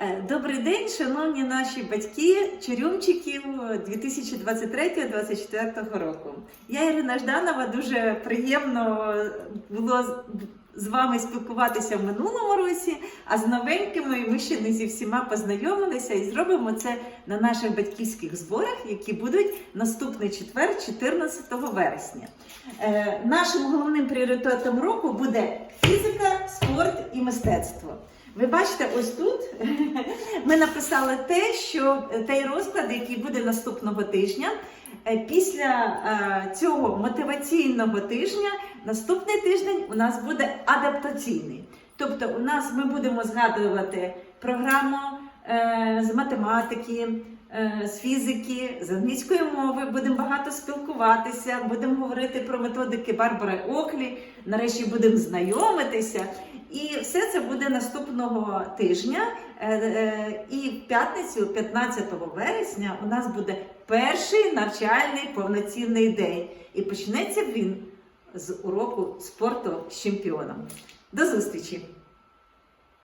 Е, Добрий день, шановні наші батьки, чарюмчиків 2023-2024 року. Я Ірина Жданова. Дуже приємно було з- з вами спілкуватися в минулому році, а з новенькими ми ще не зі всіма познайомилися і зробимо це на наших батьківських зборах, які будуть наступний четвер, 14 вересня. Е, Нашим головним пріоритетом року буде фізика, спорт і мистецтво. Ви бачите, ось тут ми написали те, що той розклад, який буде наступного тижня. Е, Після е, цього мотиваційного тижня наступний тиждень у нас буде адаптаційний. Тобто, у нас ми будемо згадувати програму е, з математики, з фізики, з англійської мови. Будемо багато спілкуватися, будемо говорити про методики Барбари Оклі. Нарешті будемо знайомитися. І все це буде наступного тижня. Е, е, І в п'ятницю, 15 вересня, у нас буде перший навчальний повноцінний день. І почнеться він з уроку спорту з чемпіоном. До зустрічі!